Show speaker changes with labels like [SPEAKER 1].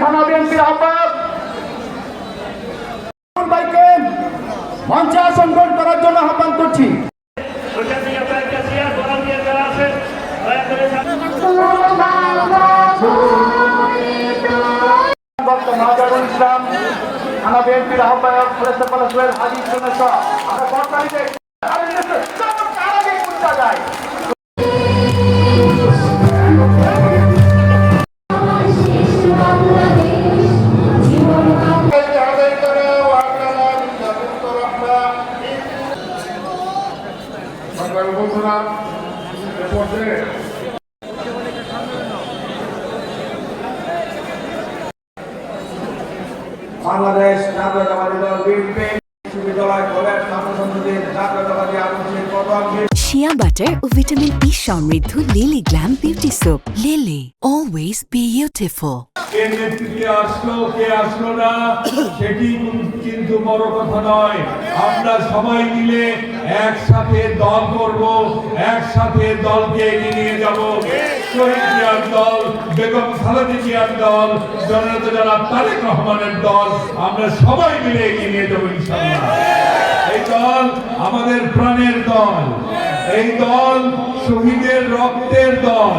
[SPEAKER 1] থানা বিএনপির আহ্বায়ক মঞ্চে আসন গ্রহণ করার জন্য আহ্বান করছি মাজারুল ইসলাম থানা বিএনপির আহ্বায়ক ফরেস্ট কলেজের হাজি ইসলামের সহ আমরা সরকারিতে যায়
[SPEAKER 2] বাংলাদেশ জাতীয়তাবাদী দল বিএনপি বিশ্ববিদ্যালয় কলেজ ছাত্র সংসদের জাতীয়তাবাদী আদর্শের প্রধান
[SPEAKER 3] শিয়া বাটার ও ভিটামিন ই সমৃদ্ধ Lily Glam beauty soap Lily always beautiful
[SPEAKER 4] কে নেতৃত্বে আসলো কে আসলো না সেটি কিন্তু বড় কথা নয়। আমরা সবাই মিলে একসাথে দল করব একসাথে দলকে এগিয়ে নিয়ে যাব। শহীদ দল, বেগম খালেদা জিয়ার দল দল, আমরা সবাই মিলে এগিয়ে নিয়ে যাব ইনশাআল্লাহ। এই দল আমাদের প্রাণের দল। এই দল শহীদের রক্তের দল।